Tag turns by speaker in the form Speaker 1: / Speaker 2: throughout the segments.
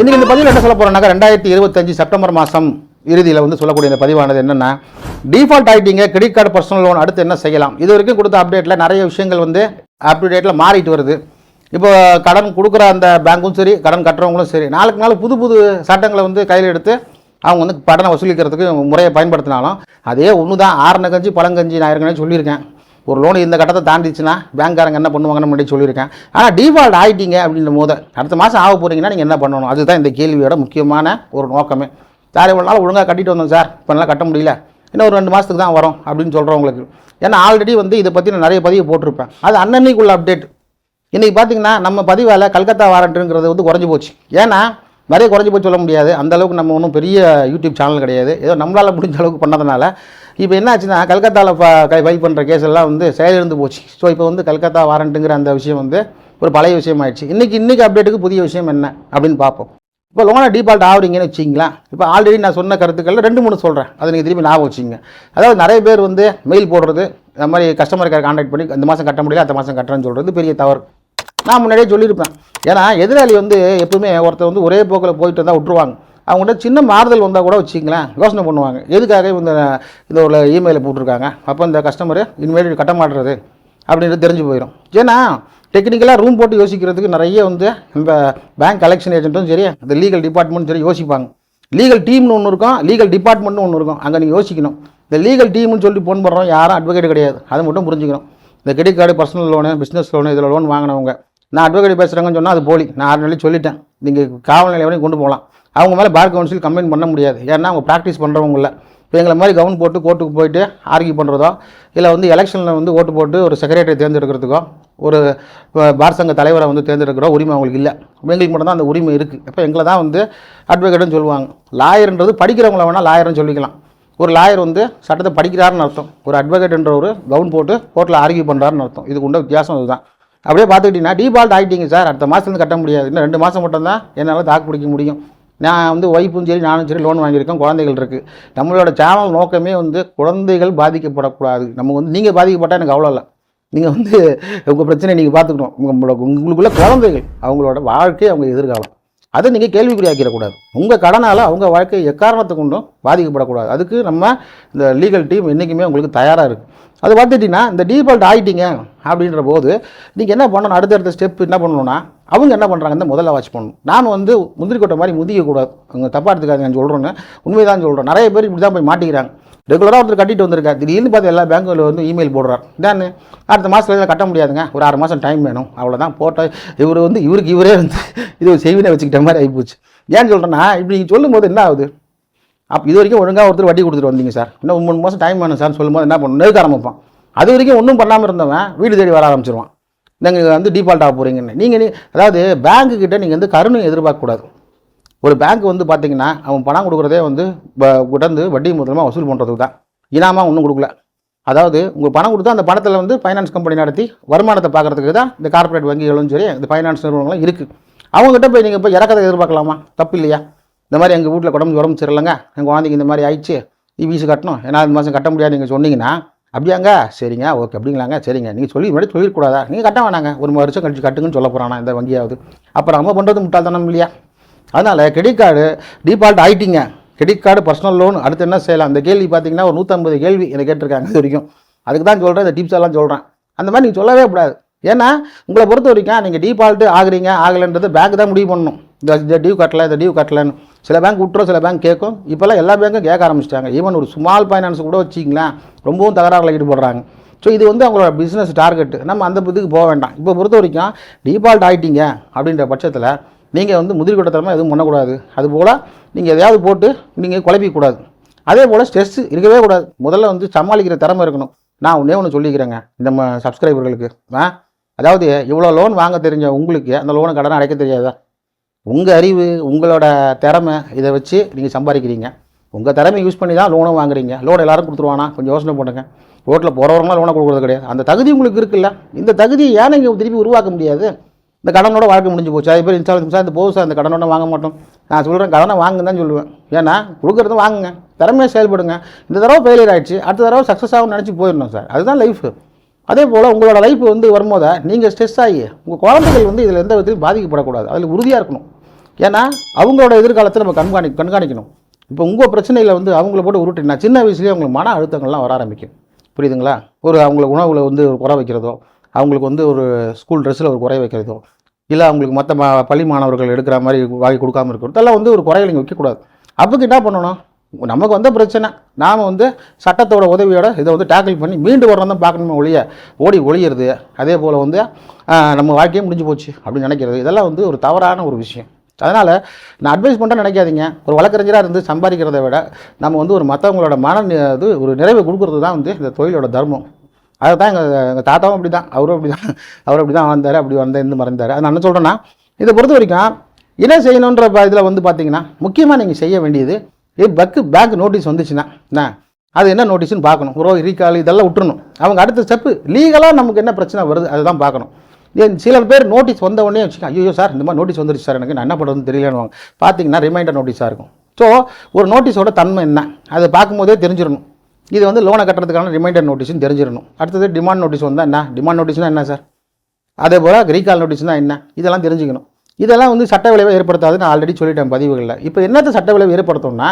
Speaker 1: இன்றைக்கி இந்த பதிவில் என்ன சொல்ல போகிறோம்னாக்கா ரெண்டாயிரத்தி இருபத்தஞ்சு செப்டம்பர் மாதம் இறுதியில் வந்து சொல்லக்கூடிய இந்த பதிவானது என்னென்னா டிஃபால்ட் ஆகிட்டீங்க கிரெடிட் கார்டு பர்சனல் லோன் அடுத்து என்ன செய்யலாம்? இது வரைக்கும் கொடுத்த அப்டேட்டில் நிறைய விஷயங்கள் வந்து அப்டேட்டில் மாறிட்டு வருது. இப்போ கடன் கொடுக்குற அந்த பேங்க்கும் சரி கடன் கட்டுறவங்களும் சரி நாளுக்கு நாள் புது புது சட்டங்களை வந்து கையில் எடுத்து அவங்க வந்து கடனை வசூலிக்கிறதுக்கு முறையை பயன்படுத்தினாலும் அதே ஒன்று தான் ஆரண கஞ்சி பழங்கஞ்சி நான் ஏற்கனவே சொல்லியிருக்கேன். ஒரு லோன் இந்த கட்டத்தை தாண்டிச்சுன்னா பேங்க்காரங்க என்ன பண்ணுவாங்கன்னு முன்னாடி சொல்லியிருக்கேன். ஆனால் டிஃபால்ட் ஆகிட்டீங்க அப்படின்ற போது அடுத்த மாதம் ஆக போகிறீங்கன்னா நீங்கள் என்ன பண்ணணும்? அதுதான் இந்த கேள்வியோட முக்கியமான ஒரு நோக்கமே. சார் இவ்வளோ நாள் ஒழுங்காக கட்டிட்டு வந்தோம் சார். இப்போ நல்லா கட்ட முடியல. இன்னும் ஒரு ரெண்டு மாதத்துக்கு தான் வரும் அப்படின்னு சொல்கிறவங்களுக்கு ஏன்னா ஆல்ரெடி வந்து இதை பற்றி நான் நிறைய பதிவு போட்டிருப்பேன். அது அன்னன்னைக்குள்ள அப்டேட் இன்றைக்கி பார்த்தீங்கன்னா நம்ம பதிவால் கல்கத்தா வாரண்ட்டுங்கிறது வந்து குறைஞ்சி போச்சு. ஏன்னா நிறைய குறைஞ்சி போய் சொல்ல முடியாது. அந்த அளவுக்கு நம்ம ஒன்றும் பெரிய யூடியூப் சேனல் கிடையாது. ஏதோ நம்மளால் முடிஞ்ச அளவுக்கு பண்ணதுனால இப்போ என்ன ஆச்சுன்னா கல்கத்தாவில் ஃபைல் பண்ணுற கேஸ் எல்லாம் வந்து செயலிழந்து போச்சு. ஸோ இப்போ வந்து கல்கத்தா வாரண்ட்டுங்கிற அந்த விஷயம் வந்து ஒரு பழைய விஷயம் ஆயிடுச்சு இன்றைக்கி இன்றைக்கி அப்டேட்டுக்கு புதிய விஷயம் என்ன அப்படின்னு பார்ப்போம். இப்போ லோனை டிஃபால்ட் ஆகுறீங்கன்னு வச்சிங்களேன் இப்போ ஆல்ரெடி நான் சொன்ன கருத்துக்களில் ரெண்டு மூணு சொல்கிறேன் அதை நீங்கள் திரும்பி ஞாபகம் வச்சுங்க அதாவது நிறைய பேர் வந்து மெயில் போடுறது இந்த மாதிரி கஸ்டமர் கேர் கான்டாக்ட் பண்ணி இந்த மாதம் கட்ட முடியல அந்த மாதம் கட்டுறேன்னு சொல்கிறது பெரிய தவறு. நான் முன்னாடியே சொல்லியிருப்பேன். ஏன்னா எதிராளி வந்து எப்பவுமே ஒருத்தர் வந்து ஒரே போக்கில் போயிட்டு இருந்தால் விட்ருவாங்க அவங்கள்ட்ட சின்ன மாறுதல் வந்தால் கூட வச்சிங்களேன் யோசனை பண்ணுவாங்க. எதுக்காக இந்த இந்த ஒரு இமெயிலை போட்டிருக்காங்க? அப்போ இந்த கஸ்டமர் இனிமேல் கட்ட மாட்டுறது அப்படின்றது தெரிஞ்சு போயிடும் ஏன்னா டெக்னிக்கலாக ரூம் போட்டு யோசிக்கிறதுக்கு நிறைய வந்து இந்த பேங்க் கலெக்ஷன் ஏஜென்ட்டும் சரி இந்த லீகல் டிபார்ட்மெண்ட்டும் சரி யோசிப்பாங்க. லீகல் டீம்னு ஒன்று இருக்கும் லீகல் டிபார்ட்மெண்ட்னு ஒன்று இருக்கும். அங்கே நீங்கள் யோசிக்கணும். இந்த லீகல் டீம்னு சொல்லி ஃபோன் பண்ணுறோம் யாரும் அட்வொகேட் கிடையாது. அது மட்டும் புரிஞ்சுக்கணும். இந்த credit card personal loan business loan இதில் லோன் வாங்கினவங்க. நான் அட்வொகேட் பேசுகிறேங்கன்னு சொன்னால் அது போலி. நான் ஆறு சொல்லிட்டேன். நீங்கள் காவல் நிலையம் கொண்டு போகலாம். அவங்க மேலே பார் கவுன்சில் கம்ப்ளைண்ட் பண்ண முடியாது. ஏன்னா அவங்க ப்ராக்டிஸ் பண்ணுறவங்க இல்லை. இப்போ எங்களை மாதிரி கவுன் போட்டு கோர்ட்டுக்கு போயிட்டு ஆர்கியூ பண்ணுறதோ இல்லை வந்து எலெக்ஷனில் வந்து ஓட்டு போட்டு ஒரு செக்ரட்டரி தேர்ந்தெடுக்கிறதுக்கோ ஒரு பார் சங்க தலைவரை வந்து தேர்ந்தெடுக்கிற உரிமை அவங்களுக்கு இல்லை. எங்களுக்கு மட்டும் தான் அந்த உரிமை இருக்குது இப்போ எங்களை தான் வந்து அட்வொகேட்னு சொல்லுவாங்க. லாயர்ன்றது படிக்கிறவங்கள வேணால் லாயர்னு சொல்லிக்கலாம். ஒரு லாயர் வந்து சட்டத்தை படிக்கிறாருன்னு அர்த்தம். ஒரு அட்வொகேட்ன்ற ஒரு கவுன் போட்டு கோர்ட்டில் ஆர்கியூ பண்ணுறாருன்னு அர்த்தம். இதுக்கு உண்ட வித்தியாசம் இதுதான் அப்படியே பார்த்துக்கிட்டிங்கன்னா டிபால்ட் ஆகிட்டீங்க சார். அடுத்த மாதத்துலேருந்து கட்ட முடியாது. இன்னும் ரெண்டு மாதம் மட்டும் தான் என்னால் தாக்கு பிடிக்க முடியும். நான் வந்து ஒய்ஃபும் சரி நானும் சரி லோன் வாங்கியிருக்கேன் குழந்தைகள் இருக்குது நம்மளோட சேனல் நோக்கமே வந்து குழந்தைகள் பாதிக்கப்படக்கூடாது. நம்ம வந்து நீங்கள் பாதிக்கப்பட்டால் எனக்கு அவ்வளோ இல்லை. நீங்கள் வந்து உங்கள் பிரச்சனை நீங்கள் பார்த்துக்கணும். உங்களோட உங்களுக்குள்ள குழந்தைகள் அவங்களோட வாழ்க்கை அவங்க எதிர்காலம். அதை நீங்கள் கேள்விக்குறியாக்கிடக்கூடாது. உங்கள் கடனால் அவங்க வாழ்க்கை எக்காரணத்தை கொண்டும் பாதிக்கப்படக்கூடாது. அதுக்கு நம்ம இந்த லீகல் டீம் என்றைக்குமே உங்களுக்கு தயாராக இருக்குது அது பார்த்துட்டிங்கன்னா இந்த டீஃபால்ட் ஆகிட்டீங்க அப்படின்ற போது நீங்கள் என்ன பண்ணணும்? அடுத்தடுத்த ஸ்டெப் என்ன பண்ணணும்னா அவங்க என்ன பண்ணுறாங்க முதல்ல வாட்ச் பண்ணணும். நாம் வந்து முந்திரி கொட்டை மாதிரி முதிக்கக்கூடாது அவங்க தப்பாக எடுத்துக்காது நான் சொல்கிறேன்னு உண்மைதான் சொல்கிறேன் நிறைய பேர் இப்படி தான் போய் மாட்டிக்கிறாங்க. ரெகுலராக ஒருத்தர் கட்டிட்டு வந்திருக்காரு. திடீர்னு பார்த்து எல்லா பேங்க்கில் வந்து இமெயில் போடுறார். தான் அடுத்த மாதத்தில் கட்ட முடியாதுங்க. ஒரு ஆறு மாதம் டைம் வேணும். அவ்வளோதான் போட்ட இவர் வந்து இவருக்கு இவரே வந்து இது செய்வினை வச்சுக்கிட்ட மாதிரி ஆகிப்போச்சு ஏன்னு சொல்கிறேன்னா இப்படி நீங்கள் சொல்லும்போது என்ன ஆகுது? அப்போ இது வரைக்கும் ஒழுங்காக ஒருத்தர் வட்டி கொடுத்துட்டு வந்தீங்க சார். இன்னும் மூணு மாதம் டைம் வேணும் சார். சொல்லும்போது என்ன பண்ணணும்? நெருக்க ஆரம்பிப்பான். அது வரைக்கும் ஒன்றும் பண்ணாமல் இருந்தவன் வீடு தேடி வர ஆரம்பிச்சிருவான். நீங்கள் வந்து டிஃபால்ட் ஆக போகிறீங்கன்னு நீங்கள் நீ அதாவது பேங்க்கு கிட்டே நீங்கள் வந்து கருணை எதிர்பார்க்கக்கூடாது ஒரு பேங்க் வந்து பார்த்தீங்கன்னா அவன் பணம் கொடுக்குறதே வந்து ப- வட்டி மூலமாக வசூல் பண்ணுறதுக்கு தான். இனாமல் ஒன்றும் கொடுக்கல. அதாவது உங்கள் பணம் கொடுத்தா அந்த பணத்தில் வந்து ஃபைனான்ஸ் கம்பெனி நடத்தி வருமானத்தை பார்க்கறதுக்கு தான் இந்த கார்ப்பரேட் வங்கிகளும் சரி இந்த ஃபைனான்ஸ் நிறுவனங்களும் இருக்குது அவங்ககிட்ட போய் நீங்கள் போய் இறக்கத்தை எதிர்பார்க்கலாமா? தப்பு இல்லையா? இந்த மாதிரி எங்கள் வீட்டில் உடம்பு உடம்பு சரியில்லைங்க. எங்கள் குழந்தைக்கு இந்த மாதிரி ஆயிடுச்சு. நீ வீசு கட்டணும். ஏன்னா இந்த மாதம் கட்ட முடியாது. நீங்கள் சொன்னீங்கன்னா அப்படியாங்க? சரிங்க ஓகே அப்படிங்களாங்க? சரிங்க. நீங்கள் சொல்லி முன்னாடி சொல்லிடக்கூடாதா நீங்கள் கட்ட வேணாங்க. ஒரு வருஷம் கழிச்சு கட்டுங்கன்னு சொல்ல போகிறானா இந்த வங்கியாவது? அப்புறம் நம்ம பண்ணுறது முட்டாள்தானம் இல்லையா? அதனால் கிரெடிட் கார்டு டிஃபால்ட் ஆகிட்டிங்க கிரெடிட் கார்டு பர்சனல் லோன் அடுத்து என்ன செய்யலாம்? அந்த கேள்வி பார்த்தீங்கன்னா ஒரு நூற்றம்பது கேள்வி எனக்கு கேட்டிருக்காங்க இது வரைக்கும். அதுக்கு தான் சொல்கிறேன் இந்த டிப்ஸ் எல்லாம் சொல்கிறேன் அந்த மாதிரி நீங்கள் சொல்லவே கூடாது. ஏன்னா உங்களை பொறுத்த வரைக்கும் நீங்கள் டிஃபால்ட்டு ஆகுறீங்க ஆகலைன்றது பேங்க் தான் முடிவு பண்ணணும். இந்த இந்த டியூ கட்டலை இந்த டியூ கட்டலன்னு. சில பேங்க் விட்டுரும் சில பேங்க் கேட்கும். இப்போல்லாம் எல்லா பேங்க்கும் கேட்க ஆரம்பிச்சிட்டாங்க. ஈவன் ஒரு ஸ்மால் ஃபைனான்ஸ் கூட வச்சிங்களேன் ரொம்பவும் தகராறுல ஈடுபடுறாங்க. ஸோ இது வந்து அவங்களோட பிஸ்னஸ் டார்கெட் நம்ம அந்த இதுக்கு போக வேண்டாம். இப்போ பொறுத்த வரைக்கும் டிஃபால்ட் ஆகிட்டீங்க அப்படின்ற பட்சத்தில் நீங்கள் வந்து முதிர் கூட்டத்தரமாக எதுவும் பண்ணக்கூடாது. அதுபோல் நீங்கள் எதையாவது போட்டு நீங்கள் குழப்பிக்கூடாது. அதே போல் ஸ்ட்ரெஸ் இருக்கவே கூடாது. முதல்ல வந்து சமாளிக்கிற திறமை இருக்கணும். நான் ஒன்றே ஒன்று சொல்லிக்கிறேங்க நம்ம சப்ஸ்கிரைபர்களுக்கு ஆ? அதாவது இவ்வளோ லோன் வாங்க தெரிஞ்ச உங்களுக்கு அந்த லோனை கடனை அடைக்க தெரியாதா? உங்கள் அறிவு உங்களோட திறமை இதை வச்சு நீங்கள் சம்பாதிக்கிறீங்க. உங்கள் திறமை யூஸ் பண்ணி தான் லோனும் வாங்குறீங்க. லோன் எல்லாரும் கொடுத்துருவானா? கொஞ்சம் யோசனை பண்ணுங்க. ரோட்டில் போகிறவங்களாம் லோனை கொடுக்குறது கிடையாது. அந்த தகுதி உங்களுக்கு இருக்குல்ல. இந்த தகுதியை ஏன் நீங்கள் திருப்பி உருவாக்க முடியாது? இந்த கடனோட வாழ்க்கை முடிஞ்சு போச்சு. அதே பேர் இன்ஸ்டால் சார் இந்த போதும் சார். இந்த கடனோட வாங்க மாட்டோம். நான் சொல்கிறேன் கடனை வாங்குன்னு தான் சொல்லுவேன். ஏன்னா கொடுக்குறது வாங்குங்க. திறமையாக செயல்படுங்க. இந்த தடவை ஃபெயிலியர் ஆகிடுச்சு அடுத்த தடவை சக்ஸஸ் ஆகும்னு நினச்சி போயிடணும் சார். அதுதான் லைஃப் அதே போல் உங்களோட லைஃப் வந்து வரும்போது நீங்கள் ஸ்ட்ரெஸ் ஆகி உங்கள் குழந்தைகள் வந்து இதில் எந்த விதத்திலும் பாதிக்கப்படக்கூடாது. அதில் உறுதியாக இருக்கணும். ஏன்னா அவங்களோட எதிர்காலத்தை நம்ம கண்காணி கண்காணிக்கணும். இப்போ உங்கள் பிரச்சனையில் வந்து அவங்கள போட்டு உருட்டினா சின்ன வயசுலேயே அவங்களுக்கு மன அழுத்தங்கள்லாம் வர ஆரம்பிக்கும். புரியுதுங்களா? ஒரு அவங்கள உணவில் வந்து ஒரு குறை வைக்கிறதோ அவங்களுக்கு வந்து ஒரு ஸ்கூல் ட்ரெஸ்ஸில் ஒரு குறை வைக்கிறதோ இல்லை அவங்களுக்கு மற்ற மா பள்ளி மாணவர்கள் எடுக்கிற மாதிரி வாங்கி கொடுக்காம இருக்கிறதெல்லாம் வந்து ஒரு குறைகளை நீங்கள் வைக்கக்கூடாது. அப்போக்கு என்ன பண்ணணும்? நமக்கு வந்த பிரச்சனை. நாம் வந்து சட்டத்தோட உதவியோட இதை வந்து டேக்கிள் பண்ணி மீண்டு வரணும் தான் பார்க்கணுமே ஒழிய ஓடி ஒழியிறது. அதே போல் வந்து நம்ம வாழ்க்கையே முடிஞ்சு போச்சு அப்படின்னு நினைக்கிறது. இதெல்லாம் வந்து ஒரு தவறான ஒரு விஷயம். அதனால் நான் அட்வைஸ் பண்ணுறேன் நினைக்காதீங்க. ஒரு வழக்கறிஞராக இருந்து சம்பாதிக்கிறத விட நம்ம வந்து ஒரு மற்றவங்களோட மன நி- இது ஒரு நிறைவை கொடுக்கறது தான் வந்து இந்த தொழிலோட தர்மம். அதை தான் எங்கள் எங்கள் தாத்தாவும் அப்படி தான் அவரும் அப்படி தான் அவர் அப்படி தான் வந்தார் அப்படி வந்தார் இருந்து மறந்தார். அது நான் என்ன சொல்கிறேன்னா இதை பொறுத்த வரைக்கும் என்ன செய்யணுன்ற இதில் வந்து பார்த்திங்கன்னா முக்கியமாக நீங்கள் செய்ய வேண்டியது இது பக்கு பேங்க் நோட்டீஸ் வந்துச்சுன்னா என்ன? அது என்ன நோட்டீஸ்னு பார்க்கணும். ஒரு ரீகால் இதெல்லாம் விட்டுறணும். அவங்க அடுத்த ஸ்டெப்பு லீகலாக நமக்கு என்ன பிரச்சனை வருது அதுதான் பார்க்கணும். ஏன் சில பேர் நோட்டீஸ் வந்த உடனே வச்சுக்கோங்க ஐயோ சார் இந்த மாதிரி நோட்டீஸ் வந்துருச்சு சார் எனக்கு நான் என்ன பண்ணுறதுன்னு தெரியலன்னு பார்த்தீங்கன்னா ரிமைண்டர் நோட்டீஸாக இருக்கும். ஸோ ஒரு நோட்டீஸோட தன்மை என்ன? அதை பார்க்கும்போதே தெரிஞ்சிடணும். இது வந்து லோனை கட்டுறதுக்கான ரிமைண்டர் நோட்டீஸ்னு தெரிஞ்சிடணும். அடுத்தது டிமாண்ட் நோட்டீஸ் வந்தால் என்ன? டிமாண்ட் நோட்டீஸ்னால் என்ன சார்? அதே போல் ரீகால் நோட்டீஸ்னால் என்ன? இதெல்லாம் தெரிஞ்சுக்கணும். இதெல்லாம் வந்து சட்ட விளைவை ஏற்படுத்தாது நான் ஆல்ரெடி சொல்லிட்டேன் பதிவுகளில். இப்போ என்னத்தை சட்ட விளைவு ஏற்படுத்தும்னா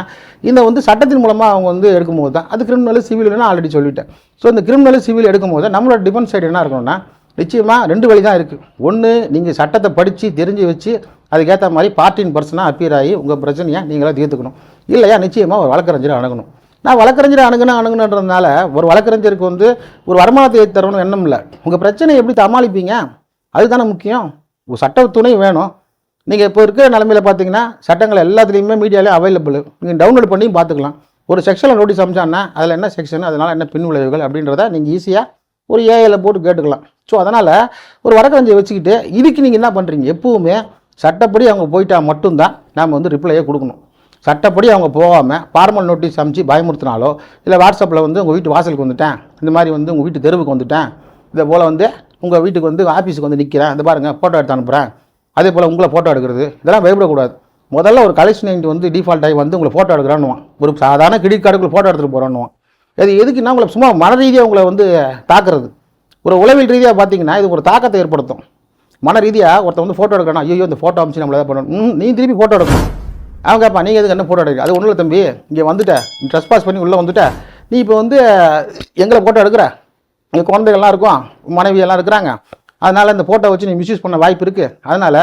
Speaker 1: இந்த வந்து சட்டத்தின் மூலமாக அவங்க வந்து எடுக்கும்போது தான் அது கிரிமினல் சிவில் ஆல்ரெடி சொல்லிட்டேன். ஸோ இந்த கிரிமினல் சிவில் எடுக்கும்போது நம்மளோட டிஃபென்ஸ் சைடு என்ன இருக்கணும்னா நிச்சயமாக ரெண்டு வழி தான் இருக்குது ஒன்று நீங்கள் சட்டத்தை படித்து தெரிஞ்சு வச்சு அதுக்கேற்ற மாதிரி பார்ட்டின் பர்சனாக அப்பியர் ஆகி உங்கள் பிரச்சனையை நீங்களாக தீர்த்துக்கணும். இல்லையா நிச்சயமாக ஒரு வழக்கறிஞரை அணுகணும். நான் வழக்கறிஞரை அணுகுனா அணுகணுன்றதுனால ஒரு வழக்கறிஞருக்கு வந்து ஒரு வருமானத்தை ஏற்றி தரணும் எண்ணம் இல்லை. உங்கள் பிரச்சனையை எப்படி சமாளிப்பீங்க? அதுதானே முக்கியம். சட்ட துணை வேணும். நீங்கள் இப்போ இருக்கிற நிலமையில் பார்த்தீங்கன்னா சட்டங்கள் எல்லாத்துலேயுமே மீடியாலே அவைலபிள் நீங்கள் டவுன்லோட் பண்ணி பார்த்துக்கலாம் ஒரு செக்ஷனில் நோட்டீஸ் அமைச்சாங்கன்னா அதில் என்ன செக்ஷன் அதனால் என்ன பின் விளைவுகள் அப்படின்றத நீங்கள் ஈஸியாக ஒரு ஏஐயில் போட்டு கேட்டுக்கலாம். ஸோ அதனால் ஒரு வழக்கறிஞரை வச்சுக்கிட்டு இதுக்கு நீங்கள் என்ன பண்ணுறீங்க எப்போவுமே சட்டப்படி அவங்க போயிட்டால் மட்டும்தான் நாம் வந்து ரிப்ளையே கொடுக்கணும். சட்டப்படி அவங்க போகாமல் ஃபார்மல் நோட்டீஸ் அமைச்சு பயமுறுத்தினாலோ இல்லை வாட்ஸ்அப்பில் வந்து உங்கள் வீட்டு வாசலுக்கு வந்துட்டேன் இந்த மாதிரி வந்து உங்கள் வீட்டு தெருவுக்கு வந்துட்டேன் இதை போல் வந்து உங்கள் வீட்டுக்கு வந்து ஆஃபீஸுக்கு வந்து நிற்கிறேன் இந்த பாருங்கள் ஃபோட்டோ எடுத்து அனுப்புகிறேன் அதே போல் உங்களை ஃபோட்டோ எடுக்கிறது. இதெல்லாம் பயப்படக்கூடாது. முதல்ல ஒரு கலெக்ஷன் ஏஜென்ட் வந்து டிஃபால்ட் ஆகி வந்து உங்களை ஃபோட்டோ எடுக்கிறான்னுவான். ஒரு சாதாரண கிரெடிட் கார்டுக்குள்ள ஃபோட்டோ எடுத்துகிட்டு போகிறான்னுவான் அது எதுக்குன்னா உங்களை சும்மா மன ரீதியாக உங்களை வந்து தாக்குறது. ஒரு உளவில் ரீதியாக பார்த்தீங்கன்னா இது ஒரு தாக்கத்தை ஏற்படுத்தும். மன ரீதியாக ஒருத்தர் வந்து ஃபோட்டோ எடுக்கணும் ஐயோ இந்த ஃபோட்டோ அமைச்சு நம்மளை எதாவது பண்ணணும். நீ திருப்பி ஃபோட்டோ எடுக்கணும். அவங்கப்பா கேட்பா நீங்கள் எதுக்கு என்ன ஃபோட்டோ எடுக்க அது ஒன்றும் இல்லை தம்பி இங்கே வந்துட்ட. ட்ரெஸ் பாஸ் பண்ணி உள்ளே வந்துட்ட. நீ இப்போ வந்து எங்களை ஃபோட்டோ எடுக்கிற? இங்கே குழந்தைகள்லாம் இருக்கும் மனைவி எல்லாம் இருக்கிறாங்க. அதனால் இந்த ஃபோட்டோ வச்சு நீ மிஸ்யூஸ் பண்ண வாய்ப்பு இருக்குது அதனால்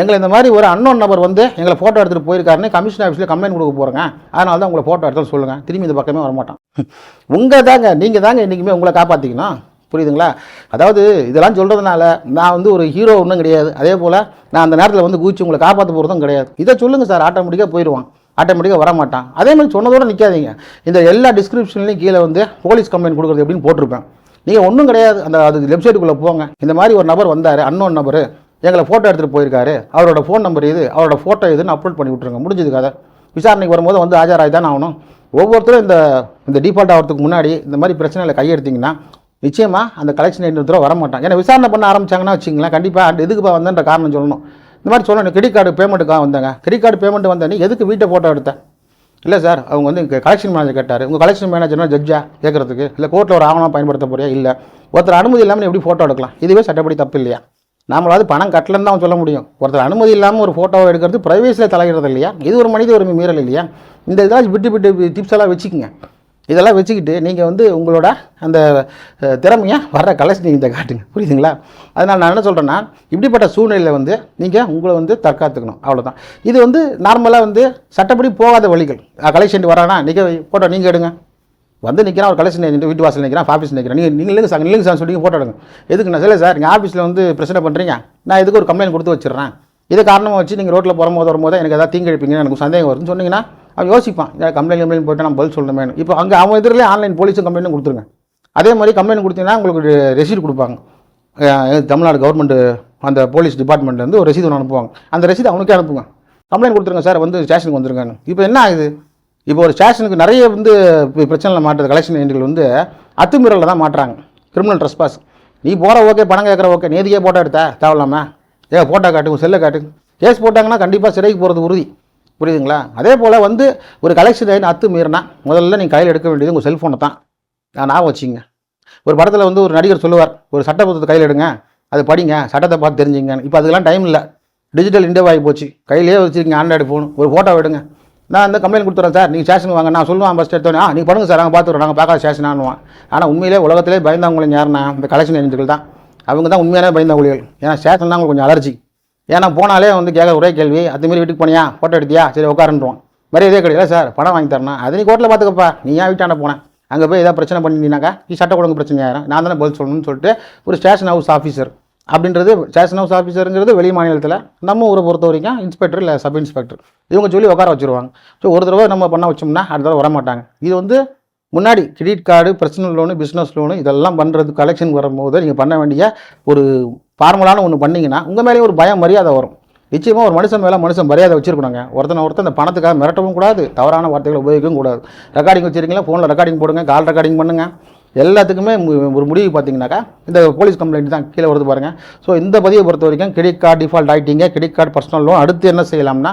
Speaker 1: எங்களை இந்த மாதிரி ஒரு அன்னோன் நபர் வந்து எங்களை ஃபோட்டோ எடுத்துகிட்டு போயிருக்காருன்னு கமிஷன் ஆஃபீஸில் கம்ப்ளைண்ட் கொடுக்க போகிறேங்க அதனால தான் உங்களை ஃபோட்டோ எடுத்து சொல்லுங்கள் திரும்பி இந்த பக்கமே வரமாட்டான் உங்கள் தாங்க நீங்கள் தாங்க என்றைக்குமே உங்களை காப்பாற்றிக்கணும் புரியுதுங்களா? அதாவது இதெல்லாம் சொல்கிறதுனால நான் வந்து ஒரு ஹீரோ ஒன்றும் கிடையாது. அதே போல் நான் அந்த நேரத்தில் வந்து குதிச்சு உங்களை காப்பாற்ற போகிறதும் கிடையாது. இதை சொல்லுங்கள் சார் ஆட்டோமேட்டிக்காக போயிடுவான் ஆட்டோமேட்டிக்காக வர மாட்டான் அதே மாதிரி சொன்னதோட நிற்காதீங்க இந்த எல்லா டிஸ்கிரிப்ஷன்லையும் கீழே வந்து போலீஸ் கம்ப்ளைண்ட் கொடுக்குறது எப்படின்னு போட்டிருப்பேன். நீங்கள் ஒன்றும் கிடையாது. அந்த அது வெப்சைட்டுக்குள்ளே போங்க. இந்த மாதிரி ஒரு நபர் வந்தார் அன்னோன் நபர் எங்களை ஃபோட்டோ எடுத்துகிட்டு போயிருக்காரு. அவரோட ஃபோன் நம்பர் இது அவரோட ஃபோட்டோ இதுன்னு அப்லோட் பண்ணி விட்ருங்க முடிஞ்சது கதை விசாரணைக்கு வரும்போது வந்து ஆஜராகி தான் ஆகணும். ஒவ்வொருத்தரும் இந்த இந்த டிஃபால்ட் ஆகிறதுக்கு முன்னாடி இந்த மாதிரி பிரச்சனையில் கையெடுத்தீங்கன்னா நிச்சயமாக அந்த கலெக்ஷன் ஏஜென்ட் வர மாட்டான் ஏன்னா விசாரணை பண்ண ஆரம்பிச்சாங்கன்னா வச்சுங்களேன் கண்டிப்பாக எதுக்குப்பா வந்தேன்ற காரணம் சொல்லணும். இந்த மாதிரி சொல்லணும். கிரெடிட் கார்டு பேமெண்ட்டுக்காக வந்தாங்க. கிரெடிட் கார்டு பேமெண்ட் வந்தா நீ எதுக்கு வீட்டை ஃபோட்டோ எடுத்தேன்? இல்லை சார் அவங்க வந்து கலெக்ஷன் மேனேஜர் கேட்டார். உங்கள் கலெக்ஷன் மேனேஜர்னா ஜட்ஜா கேட்குறதுக்கு இல்லை கோர்ட்டில் ஒரு ஆவணம் பயன்படுத்த போறியா? இல்லை. ஒருத்தர் அனுமதி இல்லாமல் எப்படி ஃபோட்டோ எடுக்கலாம்? இதுவே சட்டப்படி தப்பு இல்லையா? நாமளாவது பணம் கட்டலன்னு தான் சொல்ல முடியும். ஒருத்தர் அனுமதி இல்லாமல் ஒரு ஃபோட்டோவை எடுக்கிறது ப்ரைவேசியில் தலையிடுறது இல்லையா? இது ஒரு மனித உரிமை மீறல் இல்லையா? இந்த இதெல்லாம் விட்டு விட்டு டிப்ஸ் எல்லாம் வச்சுக்கோங்க. இதெல்லாம் வச்சுக்கிட்டு நீங்கள் வந்து உங்களோட அந்த அஹ், திறமையை வர்ற கலெக்ஷன் நீங்கள் காட்டுங்க. புரியுதுங்களா? அதனால் நான் என்ன சொல்கிறேன்னா இப்படிப்பட்ட சூழ்நிலையில் வந்து நீங்கள் உங்களை வந்து தற்காத்துக்கணும். அவ்வளோதான் இது வந்து நார்மலாக வந்து சட்டப்படி போகாத வழிகள். கலெக்ஷன் வரானா நீங்கள் ஃபோட்டோ நீங்கள் எடுங்க. வந்து நிற்கிறேன் ஒரு கலெக்ஷன் ஏஜென்ட் வீட்டு வாசல் நிற்கிறேன் ஆஃபீஸ் நிற்கிறேன் நீங்கள் நீங்கள் சார் இல்லைங்க சார் சொல்லி ஃபோட்டோ எடுங்க. எதுக்கு நான் இல்லை சார் நீங்கள் ஆஃபீஸில் வந்து பிரச்சனை பண்ணுறீங்க நான் இதுக்கு ஒரு கம்ப்ளைண்ட் கொடுத்து வச்சிடுறேன். இதை காரணமாக வச்சு நீங்கள் ரோட்டில் போகும்போது வரும்போது எனக்கு ஏதாவது தீங்கிழிப்பீங்க எனக்கு சந்தேகம் வரும்னு சொன்னீங்கன்னா அவன் யோசிப்பான். ஏன் கம்ப்ளைண்ட் கம்ப்ளைண்ட் போட்டு நான் பதில் சொல்லணுமே. இப்போ அங்கே அவன் எதிரிலே ஆன்லைன் போலீஸும் கம்ப்ளைண்ட்டும் கொடுத்துருங்க. அதே மாதிரி கம்ப்ளைண்ட் கொடுத்தீங்கன்னா உங்களுக்கு ரெசீட் கொடுப்பாங்க. தமிழ்நாடு கவர்மெண்ட்டு அந்த போலீஸ் டிபார்ட்மெண்ட்லேருந்து ஒரு ரசீது ஒன்று அனுப்புவாங்க. அந்த ரசீது அவனுக்கே அனுப்புங்க. கம்ப்ளைண்ட் கொடுத்துருங்க சார் வந்து ஸ்டேஷனுக்கு வந்துருங்கன்னு இப்போ என்ன ஆகுது? இப்போ ஒரு ஸ்டேஷனுக்கு நிறைய வந்து இப்ப பிரச்சனையில் மாட்டுறது கலெக்ஷன் ஏஜென்ட்கள் வந்து அத்துமீறலில் தான் மாட்டுறாங்க. கிரிமினல் ட்ரெஸ்பாஸ் நீ போகிற ஓகே பணம் கேட்குற ஓகே நேதிக்கே ஃபோட்டோ எடுத்தா? தேவையில்லாமல் ஏ ஃபோட்டோ காட்டுங்க செல்லை காட்டுங்க. கேஸ் போட்டாங்கன்னா கண்டிப்பாக சிறைக்கு போகிறது உறுதி. புரியுதுங்களா? அதே போல் வந்து ஒரு கலெக்ஷன் ஏஜென்ட் அத்து மீறினா முதல்ல நீங்கள் கையில் எடுக்க வேண்டியது உங்கள் செல்ஃபோனை தான். நான் ஞாபகம் வச்சிங்க ஒரு படத்தில் வந்து ஒரு நடிகர் சொல்லுவார் ஒரு சட்ட புத்தகத்தை கையில் எடுங்க அது படிங்க சட்டத்தை பார்த்து தெரிஞ்சுங்க. இப்போ அதுக்கெல்லாம் டைம் இல்லை. டிஜிட்டல் இண்டியா ஆகி போச்சு. கையிலேயே வச்சுருக்கீங்க ஆண்ட்ராய்டு ஃபோன் ஒரு ஃபோட்டோ எடுங்க. நான் வந்து கம்ப்ளைண்ட் கொடுத்துறேன் சார் நீங்கள் ஸ்டேஷன் வாங்க நான் சொல்லுவேன் ஃபஸ்ட் எடுத்தோன்னே ஆ நீங்கள் பண்ணுங்க சார் நாங்கள் பார்த்துக்குறோம் நாங்கள் பார்க்காத ஸ்டேஷன் ஆனால் உண்மையிலே உலகத்திலே பயந்தவங்களும் யாருன்னா இந்த கலெக்ஷன் ஏஜென்ட்டுகள் தான். அவங்க தான் உண்மையான பயந்தவங்களிகள் ஏன்னா ஸ்டேஷன் தான் உங்களுக்கு கொஞ்சம் அலர்ஜி ஏன்னா போனாலே வந்து கேட்க ஒரே கேள்வி அதுமாரி வீட்டுக்கு போனியா? ஃபோட்டோ எடுத்தியா? சரி உட்காருன்றோம் மாதிரி இதே கிடையாது. சார் பணம் வாங்கி தரணும் அது நீ கோர்ட்டில் பார்த்துக்கப்பா. நீ ஏன் வீட்டாண்ட போனேன் அங்கே போய் ஏதாவது பிரச்சனை பண்ணினாக்கா நீ சட்ட ஒழுங்கு பிரச்சனை ஆயிரும். நான் தானே பதில் சொல்லணும்னு சொல்லிட்டு ஒரு ஸ்டேஷன் ஹவுஸ் ஆஃபீஸர் அப்படின்றது ஸ்டேஷன் ஹவுஸ் ஆஃபீஸருங்கிறது வெளி மாநிலத்தில் நம்ம ஊரை பொறுத்த வரைக்கும் இன்ஸ்பெக்டர் இல்லை சப் இன்ஸ்பெக்டர் இவங்க சொல்லி உட்கார வச்சுருவாங்க. ஸோ ஒரு தடவை நம்ம பண்ண வச்சோம்னா அடுத்த தடவை வரமாட்டாங்க. இது வந்து முன்னாடி credit card personal loan business loan இதெல்லாம் பண்ணுறது கலெக்ஷன் வரும்போது நீங்கள் பண்ண வேண்டிய ஒரு ஃபார்முலான ஒன்று பண்ணீங்கன்னா உங்கள் மேலேயும் ஒரு பயம் மரியாதை வரும். நிச்சயமாக ஒரு மனுஷன் மேலே மனுஷன் மரியாதை வச்சிருக்கணுங்க. ஒருத்தனை ஒருத்தன் அந்த பணத்துக்காக மிரட்டவும் கூடாது தவறான வார்த்தைகளை உபயோகிக்கவும் கூடாது. ரெக்கார்டிங் வச்சிருக்கீங்களா? ஃபோனில் ரெக்கார்டிங் போடுங்க கால் ரெக்கார்டிங் பண்ணுங்கள் எல்லாத்துக்குமே ஒரு முடிவு பார்த்தீங்கன்னாக்கா இந்த போலீஸ் கம்ப்ளைண்ட் தான் கீழே வருது பாருங்கள் ஸோ இந்த பதிவை பொறுத்த வரைக்கும் கிரெடிட் கார்டு டிஃபால்ட் ஆகிட்டீங்க கிரெடிட் கார்டு பர்சனல் லோன் அடுத்து என்ன செய்யலாம்னா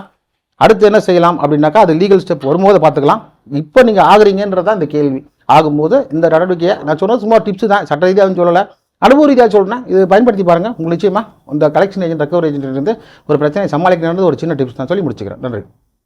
Speaker 1: அடுத்து என்ன செய்யலாம் அப்படின்னாக்கா அது லீகல் ஸ்டெப் வரும்போது பார்த்துக்கலாம். இப்போ நீங்கள் ஆகுறீங்கன்றதான் இந்த கேள்வி. ஆகும்போது இந்த நடவடிக்கையை நான் சொன்னது சும்மா டிப்ஸ் தான் சட்ட ரீதியாக சொல்லலை. அனுபவ ரீதியாக சொல்கிறேன் இது பயன்படுத்தி பாருங்கள் உங்களுக்கு நிச்சயமாக இந்த கலெக்ஷன் ஏஜென்ட் ரெக்கவரி ஏஜென்ட் இருந்து ஒரு பிரச்சனையை சமாளிக்கணுன்றது ஒரு சின்ன டிப்ஸ் நான் சொல்லி முடிச்சுக்கிறேன். நன்றி.